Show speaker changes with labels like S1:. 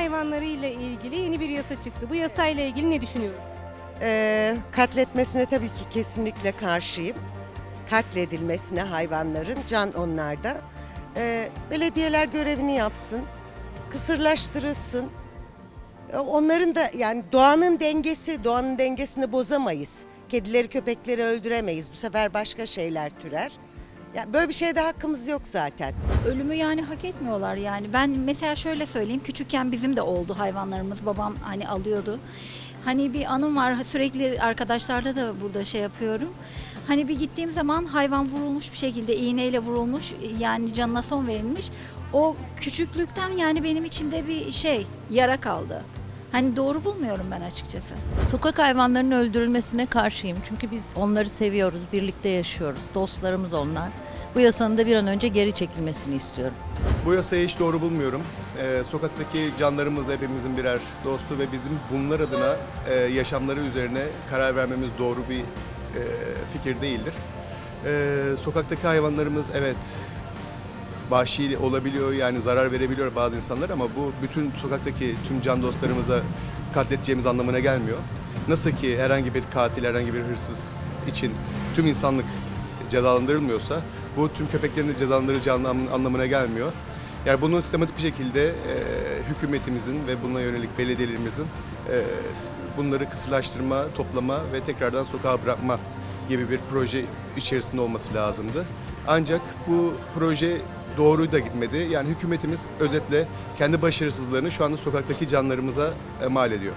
S1: hayvanları ile ilgili yeni bir yasa çıktı. Bu yasayla ilgili ne düşünüyoruz?
S2: Ee, katletmesine tabii ki kesinlikle karşıyım. Katledilmesine hayvanların, can onlarda. Ee, belediyeler görevini yapsın, kısırlaştırılsın. Ee, Onların da yani doğanın dengesi, doğanın dengesini bozamayız. Kedileri, köpekleri öldüremeyiz. Bu sefer başka şeyler türer. Ya böyle bir şeyde hakkımız yok zaten.
S3: Ölümü yani hak etmiyorlar yani. Ben mesela şöyle söyleyeyim. Küçükken bizim de oldu hayvanlarımız. Babam hani alıyordu. Hani bir anım var. Sürekli arkadaşlarla da burada şey yapıyorum. Hani bir gittiğim zaman hayvan vurulmuş bir şekilde iğneyle vurulmuş yani canına son verilmiş. O küçüklükten yani benim içimde bir şey yara kaldı. Hani doğru bulmuyorum ben açıkçası.
S4: Sokak hayvanlarının öldürülmesine karşıyım. Çünkü biz onları seviyoruz, birlikte yaşıyoruz. Dostlarımız onlar. Bu yasanın da bir an önce geri çekilmesini istiyorum.
S5: Bu yasayı hiç doğru bulmuyorum. Ee, sokaktaki canlarımız da hepimizin birer dostu ve bizim bunlar adına e, yaşamları üzerine karar vermemiz doğru bir e, fikir değildir. Ee, sokaktaki hayvanlarımız evet vahşi olabiliyor yani zarar verebiliyor bazı insanlar ama bu bütün sokaktaki tüm can dostlarımıza katledeceğimiz anlamına gelmiyor. Nasıl ki herhangi bir katil, herhangi bir hırsız için tüm insanlık cezalandırılmıyorsa bu tüm köpeklerin de cezalandırılacağı anlam- anlamına gelmiyor. Yani bunun sistematik bir şekilde e, hükümetimizin ve buna yönelik belediyelerimizin e, bunları kısırlaştırma, toplama ve tekrardan sokağa bırakma gibi bir proje içerisinde olması lazımdı. Ancak bu proje doğru da gitmedi. Yani hükümetimiz özetle kendi başarısızlığını şu anda sokaktaki canlarımıza e, mal ediyor.